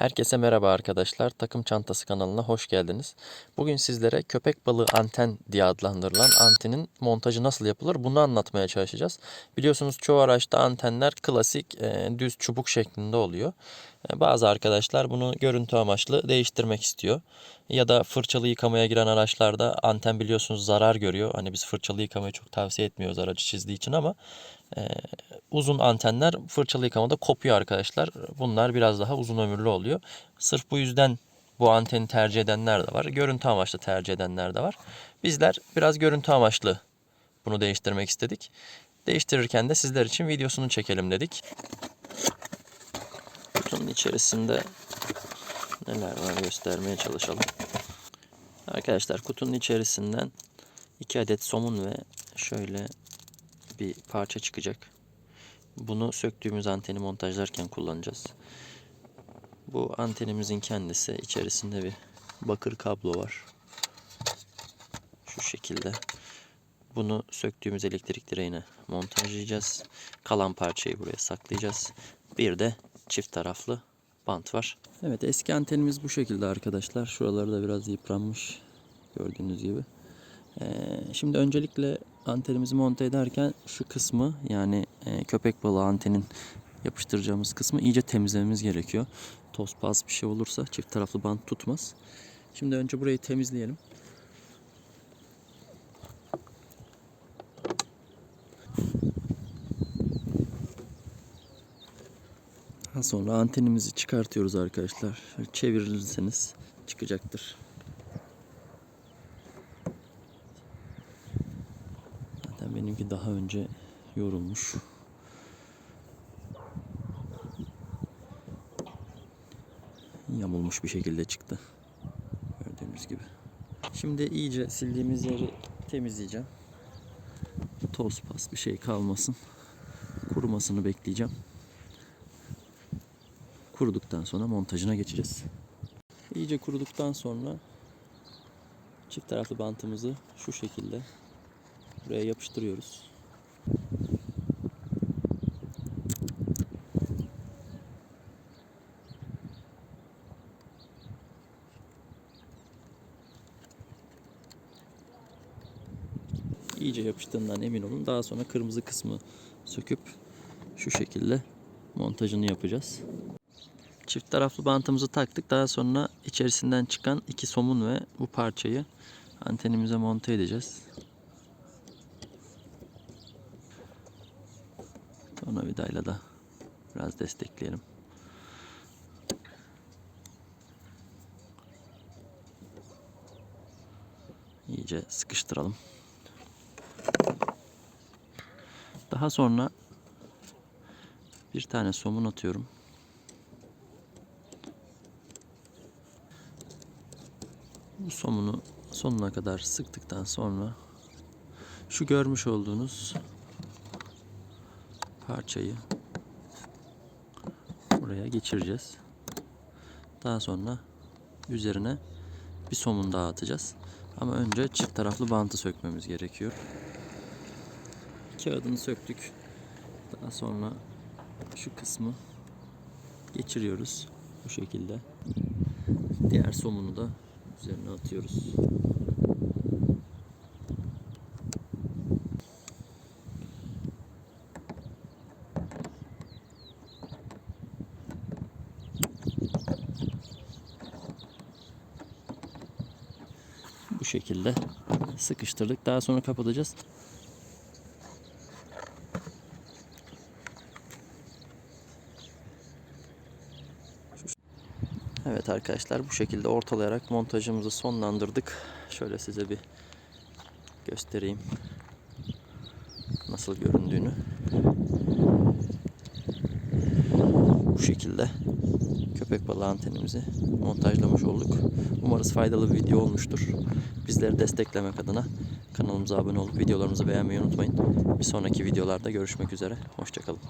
Herkese merhaba arkadaşlar. Takım Çantası kanalına hoş geldiniz. Bugün sizlere köpek balığı anten diye adlandırılan antenin montajı nasıl yapılır bunu anlatmaya çalışacağız. Biliyorsunuz çoğu araçta antenler klasik e, düz çubuk şeklinde oluyor. E, bazı arkadaşlar bunu görüntü amaçlı değiştirmek istiyor. Ya da fırçalı yıkamaya giren araçlarda anten biliyorsunuz zarar görüyor. Hani biz fırçalı yıkamayı çok tavsiye etmiyoruz aracı çizdiği için ama e, uzun antenler fırçalı yıkamada kopuyor arkadaşlar. Bunlar biraz daha uzun ömürlü oluyor. Sırf bu yüzden bu anteni tercih edenler de var. Görüntü amaçlı tercih edenler de var. Bizler biraz görüntü amaçlı bunu değiştirmek istedik. Değiştirirken de sizler için videosunu çekelim dedik. Kutunun içerisinde neler var göstermeye çalışalım. Arkadaşlar kutunun içerisinden iki adet somun ve şöyle bir parça çıkacak. Bunu söktüğümüz anteni montajlarken kullanacağız. Bu antenimizin kendisi içerisinde bir bakır kablo var. Şu şekilde. Bunu söktüğümüz elektrik direğine montajlayacağız. Kalan parçayı buraya saklayacağız. Bir de çift taraflı bant var. Evet eski antenimiz bu şekilde arkadaşlar. Şuraları da biraz yıpranmış gördüğünüz gibi. Ee, şimdi öncelikle antenimizi monte ederken şu kısmı yani e, köpek balığı antenin yapıştıracağımız kısmı iyice temizlememiz gerekiyor. Toz pas bir şey olursa çift taraflı bant tutmaz. Şimdi önce burayı temizleyelim. Daha sonra antenimizi çıkartıyoruz arkadaşlar. Çevirirseniz çıkacaktır. Benimki daha önce yorulmuş. Yamulmuş bir şekilde çıktı. Gördüğünüz gibi. Şimdi iyice sildiğimiz yeri temizleyeceğim. Toz pas bir şey kalmasın. Kurumasını bekleyeceğim. Kuruduktan sonra montajına geçeceğiz. İyice kuruduktan sonra çift taraflı bantımızı şu şekilde buraya yapıştırıyoruz. İyice yapıştığından emin olun. Daha sonra kırmızı kısmı söküp şu şekilde montajını yapacağız. Çift taraflı bantımızı taktık. Daha sonra içerisinden çıkan iki somun ve bu parçayı antenimize monte edeceğiz. Tornavidayla da biraz destekleyelim. İyice sıkıştıralım. Daha sonra bir tane somun atıyorum. Bu somunu sonuna kadar sıktıktan sonra şu görmüş olduğunuz parçayı buraya geçireceğiz. Daha sonra üzerine bir somun daha atacağız. Ama önce çift taraflı bantı sökmemiz gerekiyor. Kağıdını söktük. Daha sonra şu kısmı geçiriyoruz bu şekilde. Diğer somunu da üzerine atıyoruz. Şekilde sıkıştırdık. Daha sonra kapatacağız. Evet arkadaşlar bu şekilde ortalayarak montajımızı sonlandırdık. Şöyle size bir göstereyim nasıl göründüğünü. Bu şekilde köpek balığı antenimizi montajlamış olduk. Umarız faydalı bir video olmuştur. Bizleri desteklemek adına kanalımıza abone olup videolarımızı beğenmeyi unutmayın. Bir sonraki videolarda görüşmek üzere. Hoşçakalın.